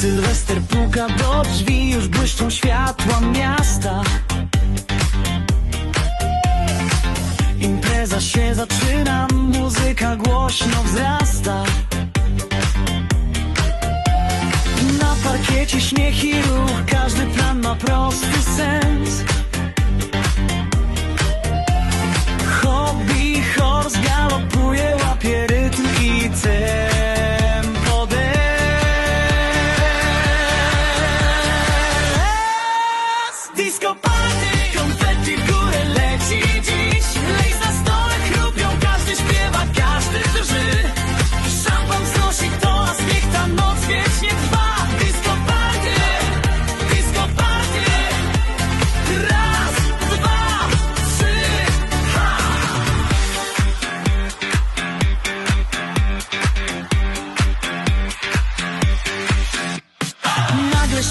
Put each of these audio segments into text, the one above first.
Sylwester puka do drzwi, już błyszczą światła miasta. Impreza się zaczyna, muzyka głośno wzrasta. Na parkiecie śmiech i ruch, każdy plan ma prosty sens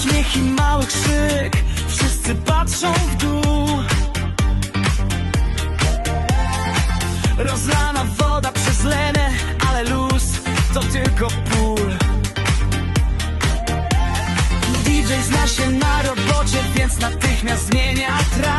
śmiech i mały krzyk Wszyscy patrzą w dół. Rozlana woda przez lenę Ale luz to tylko ból DJ zna się na robocie Więc natychmiast zmienia track